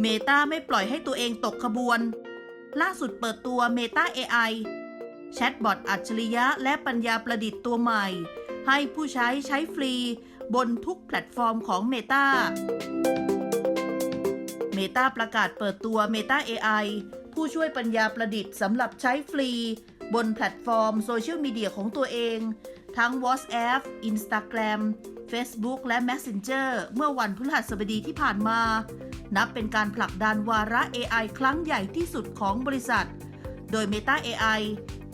เมตาไม่ปล่อยให้ตัวเองตกขบวน ล่าสุดเปิดตัว Meta AI แชทบอทอัจฉริยะและปัญญาประดิษฐ์ตัวใหม่ ให้ผู้ใช้ใช้ฟรี บนทุกแพลตฟอร์มของ Meta Meta ประกาศเปิดตัว Meta AI ผู้ช่วยปัญญาประดิษฐ์สำหรับใช้ฟรี บนแพลตฟอร์มโซเชียลมีเดียของตัวเอง ทั้ง WhatsApp Instagram Facebook และ Messenger เมื่อวันพฤหัสบดีที่ผ่านมา นับเป็นการผลักดันวาระ AI ครั้งใหญ่ที่สุดของบริษัท โดย Meta AI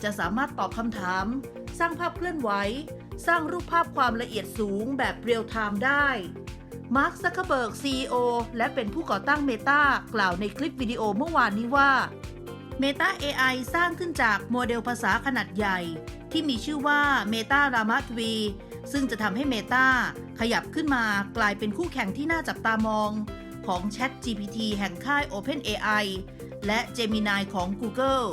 จะสามารถตอบคำถาม สร้างภาพเคลื่อนไหว สร้างรูปภาพความละเอียดสูงแบบเรียลไทม์ได้มาร์คซักเคเบิร์ก CEO และเป็นผู้ก่อตั้ง Meta กล่าวในคลิปวิดีโอเมื่อวานนี้ว่า Meta AI สร้างขึ้นจากโมเดลภาษาขนาดใหญ่ ที่มีชื่อว่า Meta r a m a t v ซึ่งจะทำให้ Meta ขยับขึ้นมากลายเป็นคู่แข่งที่น่าจับตามอง ของ Chat GPT แห่งค่าย OpenAI และ Gemini ของ Google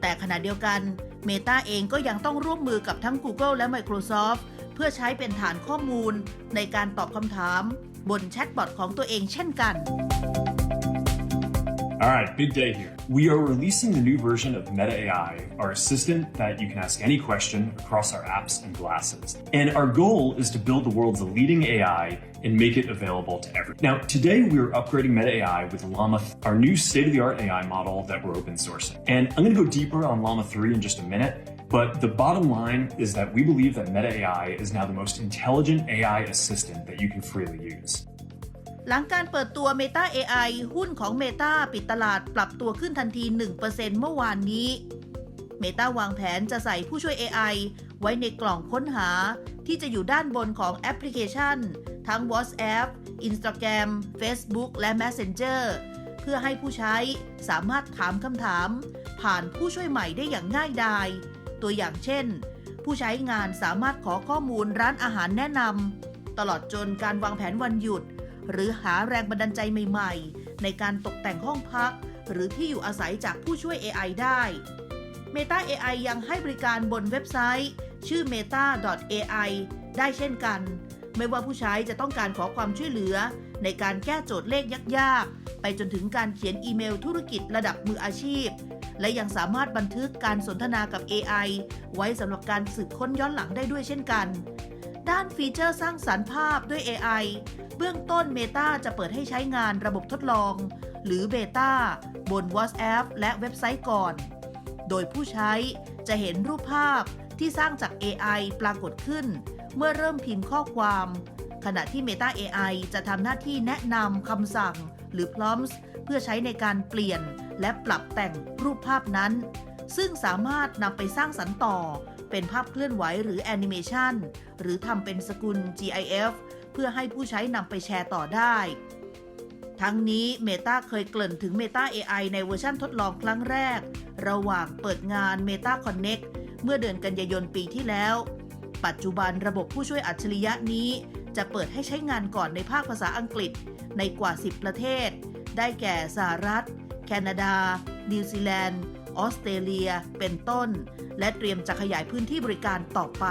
แต่ขณะเดียวกัน Meta เองก็ยังต้องร่วมมือกับทั้ง Google และ Microsoft เพื่อใช้เป็นฐานข้อมูลในการตอบคำถามบนแชทบอทของตัวเองเช่นกัน All right, big day here. We are releasing the new version of Meta AI, our assistant that you can ask any question across our apps and glasses. And our goal is to build the world's leading AI and make it available to everyone. Now, today we're upgrading Meta AI with Llama, our new state-of-the-art AI model that we're open sourcing. And I'm going to go deeper on Llama 3 in just a minute. But the bottom line is that we believe that Meta AI is now the most intelligent AI assistant that you can freely use. หลังการเปิดตัว Meta AI หุ้นของ Meta ปิดตลาดปรับตัวขึ้นทันที 1%เมื่อวานนี้ Meta วางแผนจะใส่ผู้ช่วย AI ไว้ในกล่องค้นหา ที่จะอยู่ด้านบนของแอปพลิเคชัน ทั้ง WhatsApp Instagram Facebook และ Messenger เพื่อให้ผู้ใช้สามารถถามคำถาม ผ่านผู้ช่วยใหม่ได้อย่างง่ายดาย ตัวอย่างเช่น ผู้ใช้งานสามารถขอข้อมูลร้านอาหารแนะนำตลอดจนการวางแผนวันหยุด หรือหาแรงบันดาลใจใหม่ๆ ในการตกแต่งห้องพัก หรือที่อยู่อาศัยจากผู้ช่วย AI ได้ Meta AI ยังให้บริการบนเว็บไซต์ ชื่อ meta.ai ได้เช่นกัน ไม่ว่าผู้ใช้จะต้องการขอความช่วยเหลือ ในการแก้โจทย์เลขยากๆ ไปจนถึงการเขียนอีเมลธุรกิจระดับมืออาชีพ และยังสามารถบันทึกการสนทนากับ AI ไว้สำหรับการสืบค้นย้อนหลังได้ด้วยเช่นกัน ด้านฟีเจอร์สร้างสรรค์ภาพด้วย AI เบื้องต้น Meta จะเปิดให้ใช้งานระบบทดลอง หรือเบต้าบน WhatsApp และเว็บไซต์ก่อน โดยผู้ใช้จะเห็นรูปภาพที่สร้างจาก AI ปรากฏขึ้น เมื่อเริ่มพิมพ์ข้อความ ขณะที่ Meta AI จะทำหน้าที่แนะนำคำสั่ง หรือ prompts เพื่อใช้ในการเปลี่ยนและปรับแต่งรูปภาพนั้น ซึ่งสามารถนำไปสร้างสรรค์ต่อ เป็นภาพเคลื่อนไหวหรือแอนิเมชันหรือทำเป็นสกุล GIF เพื่อให้ผู้ใช้นำไปแชร์ต่อได้ ทั้งนี้ Meta เคยเกริ่นถึง Meta AI ในเวอร์ชันทดลองครั้งแรก ระหว่างเปิดงาน Meta Connect เมื่อเดือนกันยายนปีที่แล้ว ปัจจุบันระบบผู้ช่วยอัจฉริยะนี้ จะเปิดให้ใช้งานก่อนในภาคภาษาอังกฤษในกว่า 10 ประเทศ ได้แก่สหรัฐ แคนาดา นิวซีแลนด์ ออสเตรเลีย เป็นต้น และเตรียมจะขยายพื้นที่บริการต่อไป